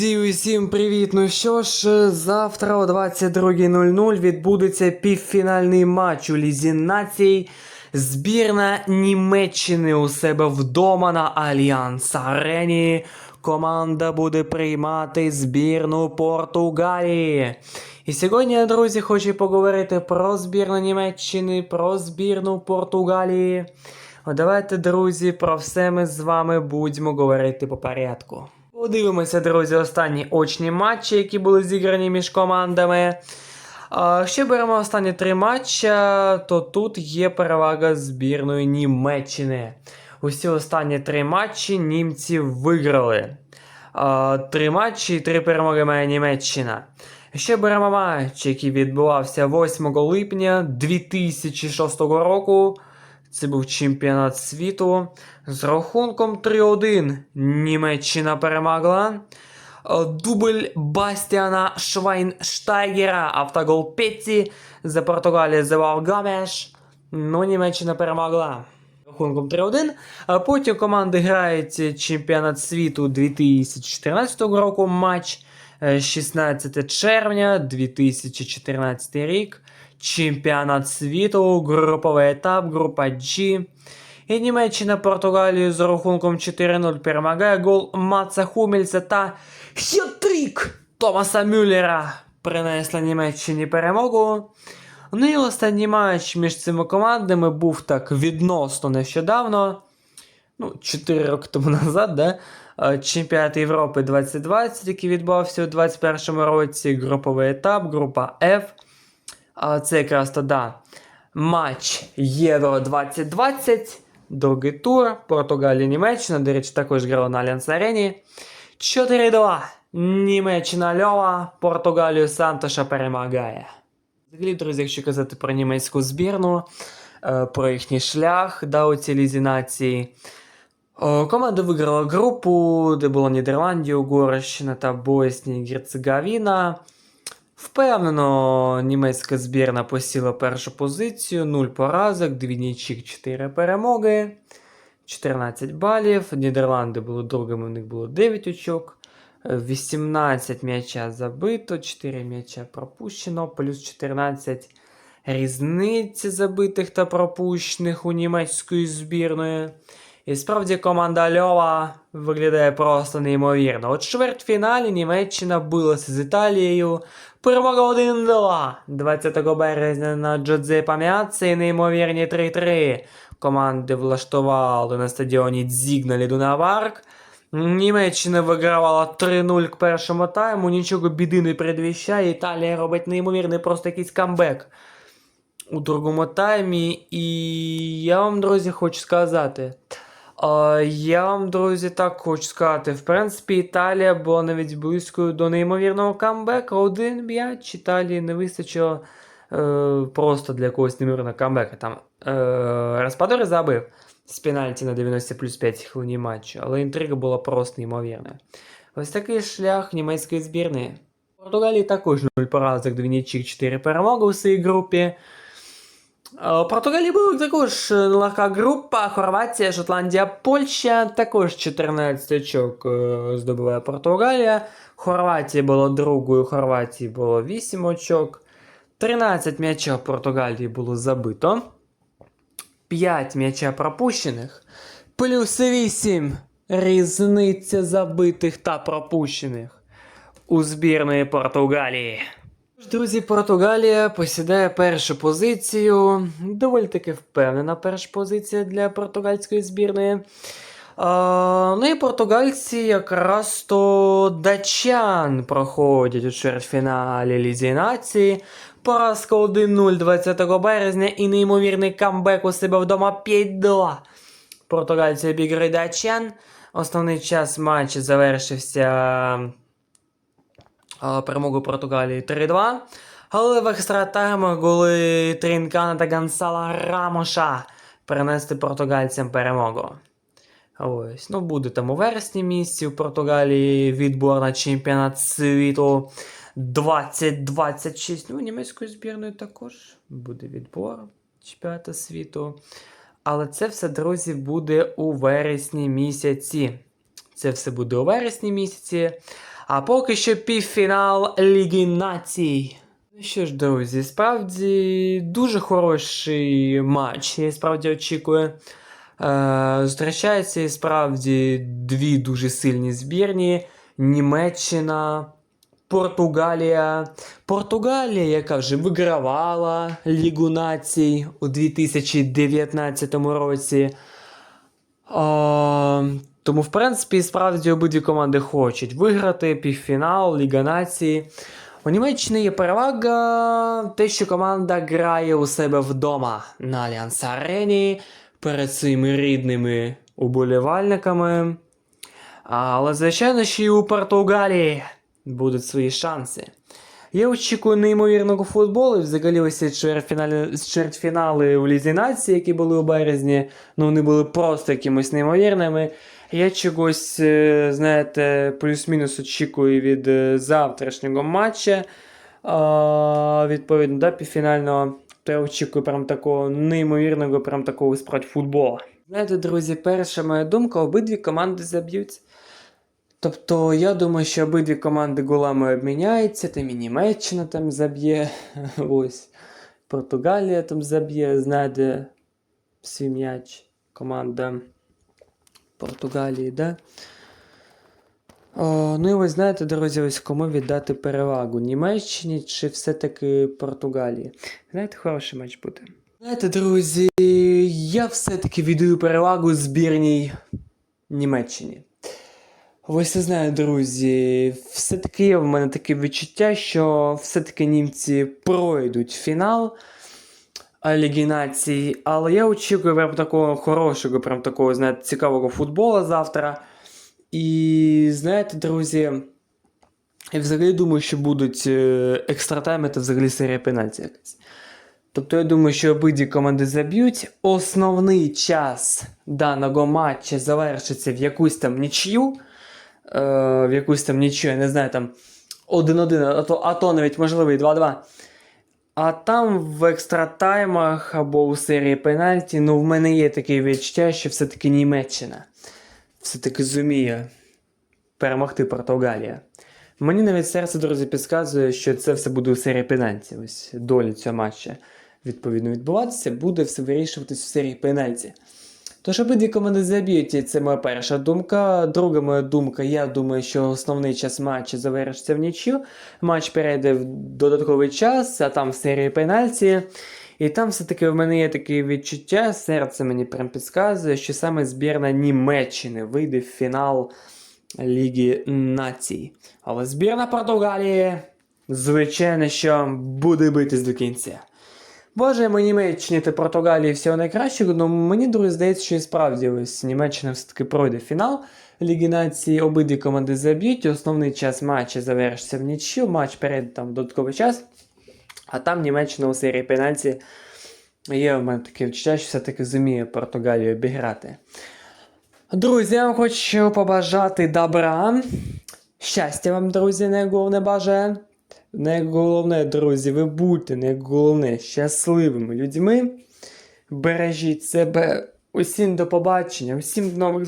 Друзі, усім привіт! Ну що ж, завтра о 22.00 відбудеться півфінальний матч у Лізі націй. Збірна Німеччини у себе вдома на Альянс Арені. Команда буде приймати збірну Португалії. І сьогодні, друзі, хочу поговорити про збірну Німеччини, про збірну Португалії. Давайте, друзі, про все ми з вами будемо говорити по порядку. Подивимося, друзі, останні очні матчі, які були зіграні між командами. Якщо беремо останні три матчі, то тут є перевага збірної Німеччини. Усі останні три матчі німці виграли. Три матчі і три перемоги має Німеччина. Ще беремо матч, який відбувався 8 липня 2006 року. Це був чемпіонат світу. З рахунком 3-1 Німеччина перемогла. Е, Дубль Бастіана Швайнштайгера, автогол Петті. За Португалію завав Гамеш. Ну, Німеччина перемогла. Рахунком 3-1. А потім команди грають чемпіонат світу 2014 року матч. Е, 16 червня 2014 рік. Чемпіонат світу, груповий етап, група G. І Німеччина Португалію з рахунком 4-0 перемагає гол Маца Хумельса та хітрик Томаса Мюллера принесла Німеччині перемогу. Ну і останній матч між цими командами був так відносно нещодавно. Ну, 4 роки тому назад, да? Чемпіонат Європи 2020, який відбувався у 2021 році, груповий етап, група F. Це якраз тоді матч Євро 2020, другий тур, Португалія, Німеччина. До речі, також грала на Альянс Арені. 4-2. Німеччина Льова, Португалію Сантоша перемагає. Взагалі, друзі, якщо казати про німецьку збірну, е, про їхній шлях да, у нації. Команда виграла групу, де було Нідерландія, Угорщина та Боснія і Герцеговіна. Впевнено, німецька збірна посіла першу позицію, 0 поразок, 2 нічік, 4 перемоги, 14 балів. Нідерланди були другими, у них було 9 очок. Е, 18 м'яча забито, 4 м'яча пропущено, плюс 14 різниці забитих та пропущених у німецької збірної. І справді команда Льова виглядає просто неймовірно. В чвертьфіналі Німеччина билася з Італією. Перемога 1-2 20 березня на Джозепа Міаце і неймовірні 3-3. Команди влаштували на стадіоні Дзігналі Дунаварк. Німеччина вигравала 3-0 к першому тайму, нічого біди не предвіщає. Італія робить неймовірний просто якийсь камбек у другому таймі. І я вам, друзі, хочу сказати. Я вам, друзі, так хочу сказати. В принципі, Італія була навіть близькою до неймовірного камбека. Один м'яч Італії не вистачило е, просто для якогось неймовірного камбека. Там е, Распадори забив з пенальті на 90 плюс 5 хвилині матчу, але інтрига була просто неймовірна. Ось такий шлях німецької збірної. В Португалії також 0 поразок, 2 нічик, 4 перемоги у своїй групі. У Португалії була також е, легка група, Хорватія, Шотландія, Польща. Також 14 очок здобуває Португалія. Хорватія було другою, Хорватії було 8 очок. 13 м'ячів Португалії було забито. 5 м'яча пропущених. Плюс 8 різниця забитих та пропущених у збірної Португалії. Друзі, Португалія посідає першу позицію. Доволі таки впевнена перша позиція для португальської збірної. А, ну і португальці якраз то датчан проходять у чвертьфіналі Лізі нації. Поразка 1-0 20 березня і неймовірний камбек у себе вдома 5-2. Португальці обіграють датчан. Основний час матчу завершився а, перемогою Португалії 3-2. Але в екстратаймах голи Трінкана та Гансала Рамоша перенести португальцям перемогу. Ось, ну буде там у вересні місці в Португалії відбор на чемпіонат світу 2026. Ну, німецької збірної також буде відбор чемпіонату світу. Але це все, друзі, буде у вересні місяці. Це все буде у вересні місяці. А поки що півфінал Ліги Націй. Ну що ж, друзі, справді дуже хороший матч. Я справді очікую. Е, зустрічаються і справді дві дуже сильні збірні: Німеччина, Португалія. Португалія, яка вже вигравала Лігу націй у 2019 році. А, тому, в принципі, справді обидві команди хочуть виграти півфінал, Ліга нації. У Німеччині є перевага те, що команда грає у себе вдома на Альянс Арені перед своїми рідними уболівальниками. Але, звичайно, ще й у Португалії будуть свої шанси. Я очікую неймовірного футболу. і Взагалі ось ці чвертьфінали, у Лізі Нації, які були у березні, ну вони були просто якимось неймовірними. Я чогось, е, знаєте, плюс-мінус очікую від е, завтрашнього матча. Відповідно, да, півфінального. То я очікую прям такого неймовірного, прям такого справді футболу. Знаєте, друзі, перша моя думка, обидві команди заб'ють. Тобто, я думаю, що обидві команди голами обміняються, там і Німеччина там заб'є, ось Португалія там заб'є, знайде свій м'яч команда Португалії, да? О, ну і ви знаєте, друзі, ось кому віддати перевагу Німеччині чи все-таки Португалії. Знаєте, хороший матч буде. Знаєте, друзі, я все-таки віддаю перевагу збірній Німеччині. Ось я знаю, друзі, все-таки є в мене таке відчуття, що все-таки німці пройдуть фінал Ліги Націй, але я очікую прям такого хорошого, прям такого, знаєте, цікавого футболу завтра. І знаєте, друзі, я взагалі думаю, що будуть е, екстратайми та взагалі серія пенальті якась. Тобто я думаю, що обидві команди заб'ють. Основний час даного матча завершиться в якусь там нічю. Е, в якусь там нічю, я не знаю, там 1-1, а то, а то навіть можливо і 2-2. А там в екстратаймах або у серії пенальті, ну в мене є таке відчуття, що все-таки Німеччина все-таки зуміє перемогти Португалія. Мені навіть серце, друзі, підказує, що це все буде у серії пенальті. Ось доля цього матча відповідно відбуватися, буде все вирішуватись у серії пенальті. Тож обидві команди заб'ють, це моя перша думка. Друга моя думка, я думаю, що основний час матчу завершиться в нічю. Матч перейде в додатковий час, а там в серії пенальті. І там все-таки в мене є таке відчуття, серце мені прям підказує, що саме збірна Німеччини вийде в фінал Ліги Націй. Але збірна Португалії, звичайно, що буде битись до кінця. Бажаємо Німеччині та Португалії всього найкращого, але мені, друзі, здається, що і справді ось Німеччина все-таки пройде фінал Ліги Нації, обидві команди заб'ють, основний час матчу завершиться в нічю, матч перейде там в додатковий час, а там Німеччина у серії пенальті є в мене таке відчуття, що все-таки зуміє Португалію обіграти. Друзі, я вам хочу побажати добра. Щастя вам, друзі, найголовне бажаю. Найголовне, друзі, ви будьте найголовне щасливими людьми. Бережіть себе. Усім до побачення, усім до нових